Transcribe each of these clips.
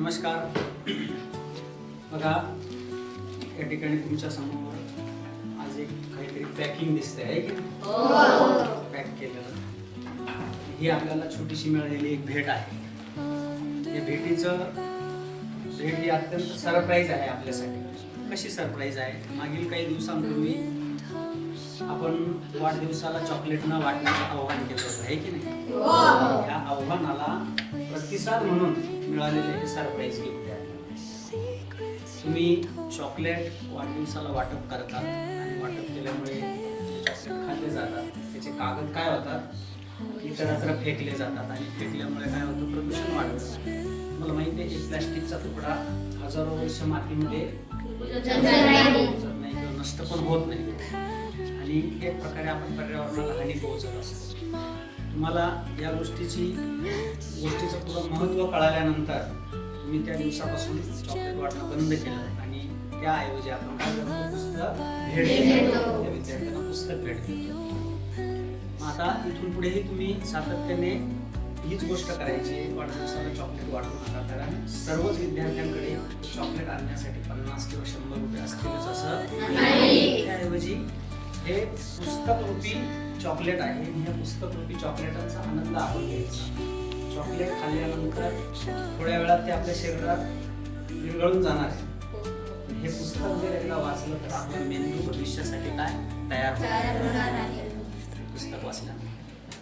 नमस्कार. बघा या ठिकाणी तुमच्यासमोर आज एक काहीतरी पॅकिंग दिसते आहे की पॅक केलेलं. ही आपल्याला छोटीशी मिळालेली एक भेट आहे. या भेटीचं भेट ही अत्यंत सरप्राईज आहे आपल्यासाठी. कशी सरप्राईज आहे? मागील काही दिवसांपूर्वी आपण वाढदिवसाला चॉकलेट न वाटण्याचं आव्हान केलं होतं आहे की नाही? या आव्हानाला प्रतिसाद म्हणून मिळालेले हे सरप्राईज गिफ्ट आहे. तुम्ही चॉकलेट वाढदिवसाला वाटप करतात आणि वाटप केल्यामुळे चॉकलेट खाल्ले जातात. त्याचे कागद काय होतात? इतरत्र फेकले जातात आणि फेकल्यामुळे काय होतं? प्रदूषण वाढतं. मला माहिती आहे एक प्लॅस्टिकचा तुकडा हजारो वर्ष मातीमध्ये नाही किंवा नष्ट पण होत नाही. आणि एक प्रकारे आपण पर्यावरणाला हानी पोहोचत असतो. तुम्हाला या गोष्टीची गोष्टीचं पुढं महत्त्व कळाल्यानंतर तुम्ही त्या दिवसापासून चॉकलेट वाटणं बंद केलं आणि त्याऐवजी आपण काय करतो पुस्तक भेट देतो. त्या विद्यार्थ्यांना पुस्तक भेट देतो. मग आता इथून पुढेही तुम्ही सातत्याने हीच गोष्ट करायची वाढदिवसाला चॉकलेट वाटू नका कारण सर्वच विद्यार्थ्यांकडे चॉकलेट आणण्यासाठी पन्नास किंवा शंभर रुपये असतीलच असं. त्याऐवजी हे पुस्तक रूपी चॉकलेट आहे. ह्या पुस्तक रूपी चॉकलेटांचा आनंद आपण घ्यायचा. चॉकलेट खाल्ल्यानंतर थोड्या वेळात ते आपल्या शरीरात विरघळून जाणार आहे. हे पुस्तक जर एकदा वाचलं तर आपला मेंदू भविष्यासाठी काय? तयार होणार पुस्तक वाचल्यानंतर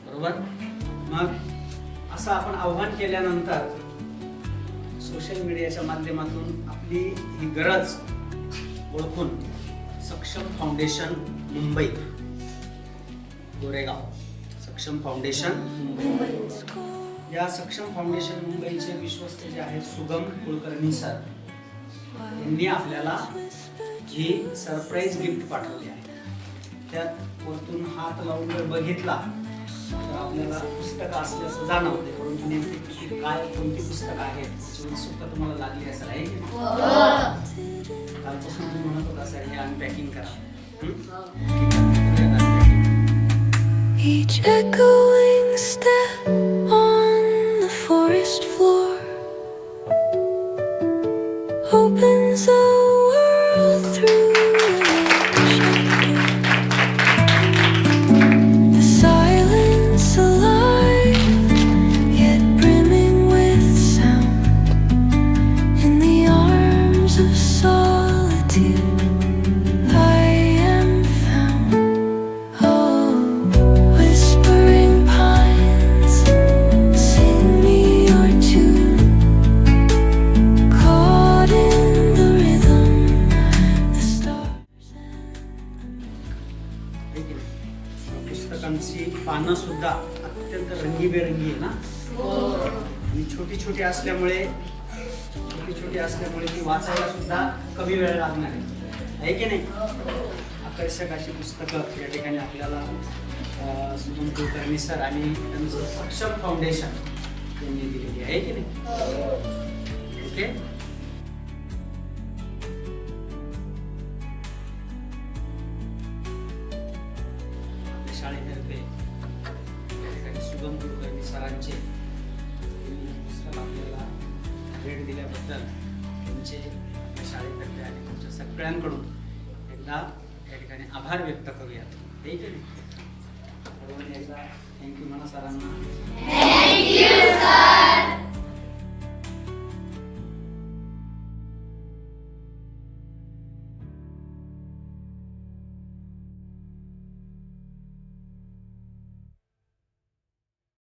बरोबर? मग असं आपण आव्हान केल्यानंतर सोशल मीडियाच्या माध्यमातून आपली ही गरज ओळखून सक्षम फाउंडेशन मुंबई गोरेगाव. सक्षम फाउंडेशन मुंबई. या सक्षम फाउंडेशन मुंबईचे विश्वस्त जे आहेत सुगम कुलकर्णी सर यांनी आपल्याला ही सरप्राईज गिफ्ट पाठवली आहे. त्यात वरतून हात लावून जर बघितला तर आपल्याला पुस्तक असल्याचं जाणवते परंतु नेमकी काय कोणती पुस्तकं आहेत उत्सुकता तुम्हाला लागली असेल आहे कालपासून तुम्ही म्हणत होता सर हे अनपॅकिंग करा हं? Each echoing step पुस्तकांची पानं सुद्धा अत्यंत रंगीबेरंगी आहे ना? आणि छोटी छोटी असल्यामुळे छोटी छोटी असल्यामुळे ती वाचायला सुद्धा कमी वेळ लागणार आहे. की नाही? आकर्षक अशी पुस्तकं या ठिकाणी आपल्याला सुमन कुलकर्णी सर आणि त्यांचं सक्षम फाउंडेशन यांनी दिलेली आहे की नाही? ओके? शाळेतर्फे या ठिकाणी सुगम कुलकर्णी सरांचे त्यांनी पुस्तक आपल्याला भेट दिल्याबद्दल तुमचे शाळेतर्फे आणि तुमच्या सगळ्यांकडून एकदा या ठिकाणी आभार व्यक्त करूयात. ठीक आहे? एकदा थँक्यू म्हणा सरांना.